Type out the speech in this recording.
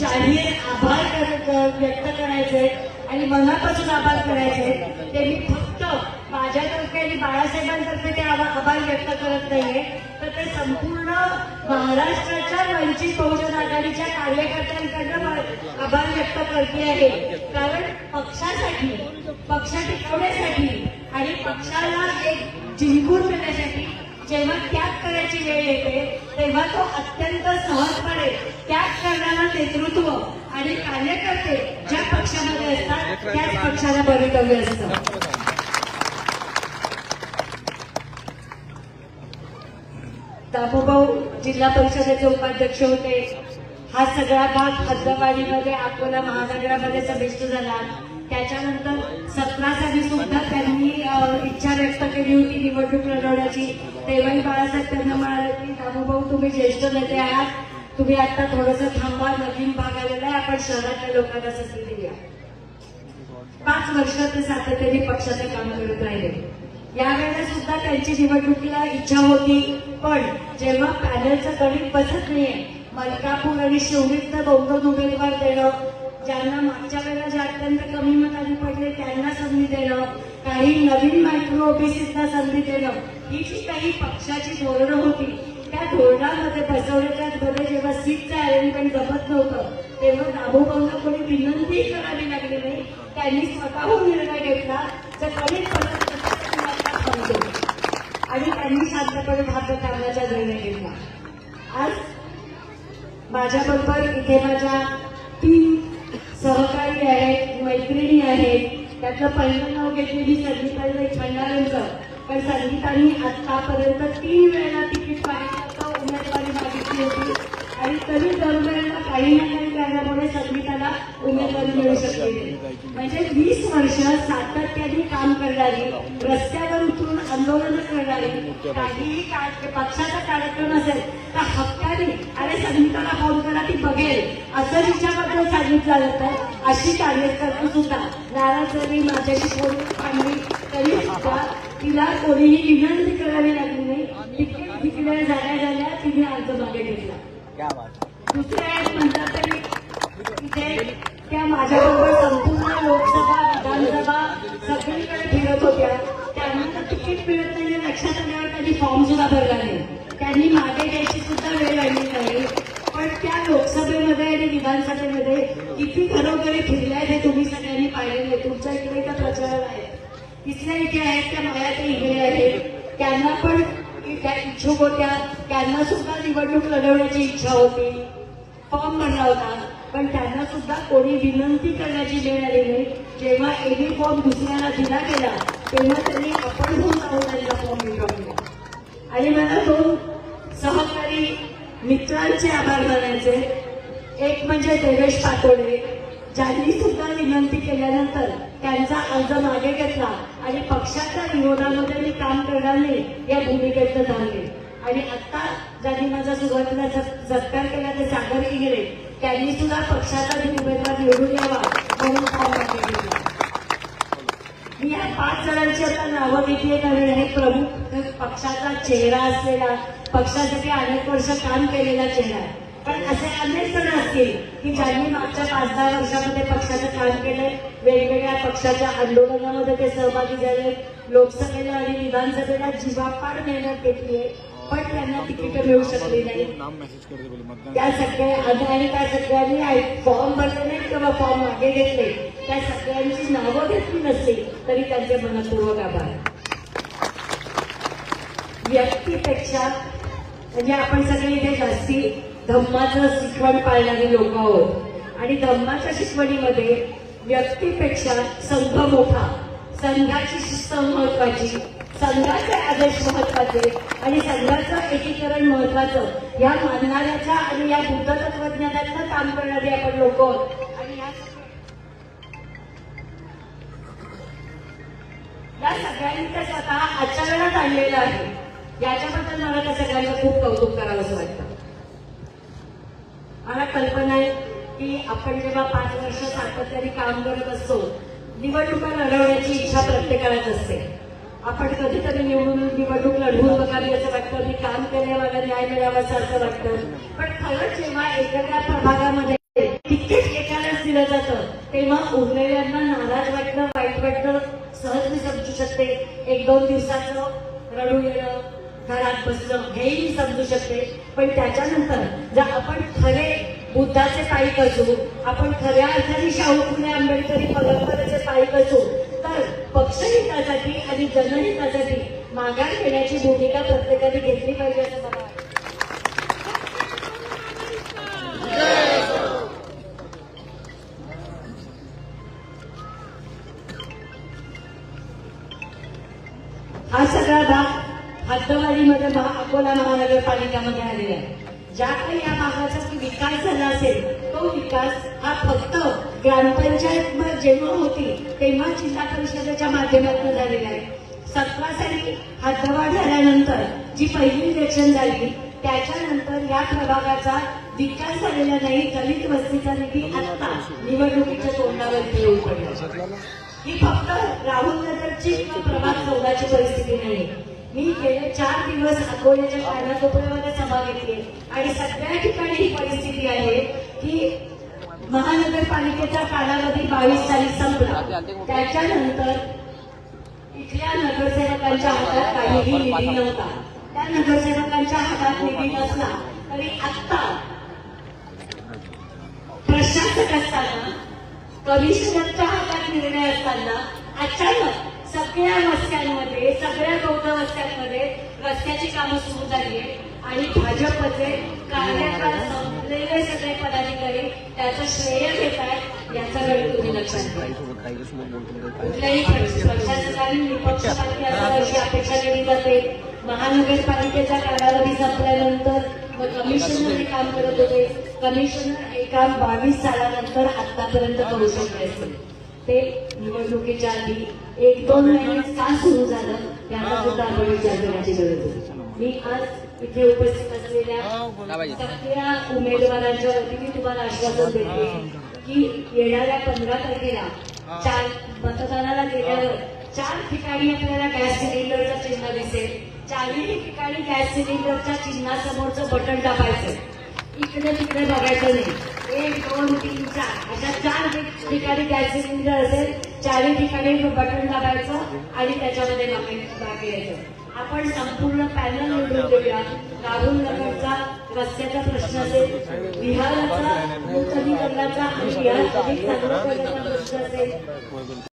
जाहीर आभार व्यक्त करायचे आणि मनापासून आभार करायचे ते मी फक्त माझ्यातर्फे आणि बाळासाहेबांतर्फे ते आभार व्यक्त करत नाहीये. तर ते संपूर्ण महाराष्ट्राच्या वंचित बहुजन आघाडीच्या कार्यकर्त्यांकडनं आभार व्यक्त करते आहे. कारण पक्षासाठी पक्ष टिकवण्यासाठी आणि पक्षाला एक जिंकून देण्यासाठी जेव्हा त्याग करायची वेळ येते तेव्हा तो अत्यंत सहज नेतृत्व आणि कार्यकर्ते ज्या पक्षामध्ये असतात त्याच पक्षाला भवितव्य असतं. दामोभाऊ जिल्हा परिषदेचे उपाध्यक्ष होते. हा सगळा भाग हद्दवाडीमध्ये अकोला महानगरामध्ये समिष्ट झाला. त्याच्यानंतर सतरा साली सुद्धा त्यांनी इच्छा व्यक्त केली होती निवडणूक लढवण्याची. तेव्हाही बाळासाहेब त्यांना म्हणाले की दामोभाऊ तुम्ही ज्येष्ठ नेते आहात. तुम्ही आता थोडंसं थांबा नवीन भाग आलेला आहे. आपण शहरातल्या लोकांना संधी देऊया. पाच वर्ष ते सातत्याने पक्षाचे काम करत राहिले. यावेळेला सुद्धा त्यांची निवडणुकीला इच्छा होती. पण जेव्हा पॅनलचं गणित बसत नाहीये मलकापूर आणि शिवणीत दोन उमेदवार देणं ज्यांना मागच्या वेळेला जे अत्यंत कमी मताने पडले त्यांना संधी देणं काही नवीन मायक्रो ओबीसीना संधी देणं ही जी काही पक्षाची धोरणं होती त्या धोरणामध्ये बसवण्याच्या मध्ये जेव्हा सीटचं अरेंजमेंट जमत नव्हतं तेव्हा दाभोबांना कोणी विनंती करावी लागली नाही. त्यांनी स्वतःहून निर्णय घेतला कमी तर कमीत कमी आणि त्यांनी शांतपणे भाग काढण्याचा निर्णय घेतला. आज माझ्याबरोबर इथे माझ्या तीन सहकारी आहेत मैत्रिणी आहेत. त्यातलं पहिलं नाव घेतलेली संगीताई खंडारेंचं पण संगीतानी आतापर्यंत तीन वेळेला तिकीट पाहिजे उमेदवारी मागितली होती आणि तरी तरुणांना काही ना काही कारणामुळे संगीताला उमेदवारी मिळू शकते. म्हणजे वीस वर्ष सातत्याने काम करणारी रस्त्यावर उतरून आंदोलन करणारी काहीही पक्षाचा कार्यक्रम असेल तर हक्काने अरे संगीताला फोन करा ती बघेल. असं तिच्याबद्दल सांगितलं जातं. अशी कार्यकर्ता सुद्धा नाराज झाली माझ्याशी फोन आणली तरी सुद्धा तिला कोणीही विनंती करावी लागली नाही. तिकडे झाल्या झाल्या तिने अर्ज मागे घेतला दुसरं एक म्हणतात तरी त्या माझ्याबरोबर संपूर्ण लोकसभा विधानसभा सगळीकडे फिरत होत्या. त्यांना तर तिकीट मिळत नाही लक्षात आल्यावर त्यांनी फॉर्म सुद्धा भरला नाही. त्यांनी मागे घ्यायची सुद्धा वेळ आली नाही. पण त्या लोकसभेमध्ये आणि विधानसभेमध्ये किती घरोघरी फिरल्या हे तुम्ही सगळ्यांनी पाहिलेले तुमच्या इकडे त्या प्रचार आहे. इथल्या इथे आहेत त्या माया ते इकडे आहेत. त्यांना पण त्या इच्छुक होत्या. त्यांना सुद्धा निवडणूक लढवण्याची इच्छा होती. फॉर्म भरला होता पण त्यांना सुद्धा कोणी विनंती करण्याची वेळ आली नाही. जेव्हा एबी फॉर्म दुसऱ्याला दिला गेला तेव्हा त्यांनी आपण होऊन जाऊन त्यांना फॉर्म मिळवला आणि मला दोन सहकारी मित्रांचे आभार मानायचे एक म्हणजे देवेश पातोडे. ज्यांनी सुद्धा विनंती केल्यानंतर त्यांचा अर्ज मागे घेतला आणि पक्षाच्या विरोधामध्ये मी काम करणार नाही या भूमिकेत झाले आणि आता ज्यांनी माझा सुरुवातीला सत्कार केला ते सागर इंगळे त्यांनी सुद्धा पक्षाचा उमेदवार निवडून यावा म्हणून फॉर्म मागे मी या पाच जणांची आता नावं घेतली कारण हे प्रमुख पक्षाचा चेहरा असलेला पक्षासाठी अनेक वर्ष काम केलेला चेहरा आहे. पण असे अनेक जण असतील की ज्यांनी मागच्या पाच दहा वर्षामध्ये पक्षाचं काम केलंय वेगवेगळ्या पक्षाच्या आंदोलनामध्ये ते सहभागी झाले लोकसभेला आणि विधानसभेला जीवापाड मेहनत घेतली आहे. पण त्यांना तिकीट मिळू शकली नाही. त्या सगळ्या आणि त्या सगळ्यांनी फॉर्म भरले नाही किंवा फॉर्म मागे घेतले त्या सगळ्यांची नावं घेतली नसली तरी त्यांचे मनपूर्वक आभार. व्यक्तीपेक्षा म्हणजे आपण सगळे इथे जास्ती धम्माचं शिकवण पाळणारी लोक आहोत. आणि धम्माच्या शिकवणीमध्ये व्यक्तीपेक्षा संघ मोठा. संघाची शिस्त महत्वाची. संघाचे आदेश महत्त्वाचे आणि संघाचं एकीकरण महत्वाचं. या मानणाऱ्याच्या आणि या बुद्ध तत्वज्ञानातलं काम करणारे आपण लोक आणि या सगळ्यांनी ते स्वतः आचरणात आणलेलं आहे. याच्याबद्दल मला त्या सगळ्यांचं खूप कौतुक करावं असं वाटतं. मला कल्पना आहे की आपण जेव्हा पाच वर्ष सातत्याने काम करत असतो निवडणुका लढवण्याची इच्छा प्रत्येकालाच असते. आपण कधीतरी निवडून निवडणूक लढवून बघावी असं वाटतं मी काम केलंय न्याय मिळावाचं असं वाटतं. पण खरंच जेव्हा एखाद्या प्रभागामध्ये जातं तेव्हा उरलेल्यांना नाराज वाटणं वाईट वाटणं सहज मी समजू शकते. एक दोन दिवसाचं रडू येणं घरात बसणं हेही मी समजू शकते. पण त्याच्यानंतर जर आपण खरे बुद्धाचे पायीक असू आपण खऱ्या अर्थाने शाहू फुले आंबेडकरी परंपरेचे पायीक असू तर पक्षहितासाठी आणि जनहितासाठी माघार घेण्याची भूमिका प्रत्येकाने घेतली पाहिजे असं मला हा सगळा भाग हद्दवाडीमध्ये महा अकोला महानगरपालिकामध्ये आलेला आहे. ज्या काही या भागाचा विकास झाला असेल तो विकास हा फक्त ग्रामपंचायत जेव्हा होती तेव्हा जिल्हा परिषदेच्या माध्यमातून झालेला आहे. सतरा साली हद्दवाढ झाल्यानंतर जी पहिली इलेक्शन झाली त्याच्यानंतर या प्रभागाचा विकास झालेला नाही दलित वस्तीचा निधी आता निवडणुकीच्या तोंडावर येऊ पडला. ही फक्त राहुल नगरची किंवा प्रभात चौदाची परिस्थिती नाही मी गेले चार दिवस अकोल्याच्या कानाकोपऱ्यामध्ये सभा घेतली. आणि सगळ्या ठिकाणी ही परिस्थिती आहे की महानगरपालिकेचा कालावधी बावीस तारीख संपला. त्याच्यानंतर इथल्या नगरसेवकांच्या हातात काहीही निधी नव्हता. त्या नगरसेवकांच्या हातात निधी नसला तरी आत्ता प्रशासक असताना कमिशनरच्या हातात निर्णय असताना अचानक आहे सगळ्या गौत वस्त्यांमध्ये रस्त्याची कामं सुरू झाली आहे आणि भाजपचे कार्यकाळ संपलेले सगळे पदाधिकारी त्याचं श्रेय घेत आहेत याच्याकडे तुम्ही लक्षात कुठल्याही प्रशासकाने निपक्षपाती अशी अपेक्षा केली जाते महानगरपालिकेचा कालावधी संपल्यानंतर मग कमिशनर हे काम करत होते. कमिशनर हे काम बावीस सालानंतर आतापर्यंत करू शकले असते. ते निवडणुकीच्या आधी एक दोन महिने का सुरू झालं याचा सुद्धा आपण विचार करण्याची गरज आहे. मी आज इथे उपस्थित असलेल्या सगळ्या उमेदवारांच्या वतीने तुम्हाला आश्वासन देते की येणाऱ्या पंधरा तारखेला चार मतदानाला गेल्यावर चार ठिकाणी आपल्याला गॅस सिलेंडरचा चिन्ह दिसेल. चारही ठिकाणी गॅस सिलेंडरच्या चिन्हासमोरचं बटन दाबायचं इकडे तिकडे बघायचं नाही. एक दोन तीन चार. अशा चार ठिकाणी गॅस सिलेंडर असेल चारही ठिकाणी बटन दाबायचं आणि त्याच्यामध्ये बाकी यायचं. आपण संपूर्ण पॅनल निवडून देऊया. राहुल नगरचा रस्त्याचा प्रश्न असेल बिहारचा नूतनीकरणाचा आणि बिहार अधिक प्रश्न असेल.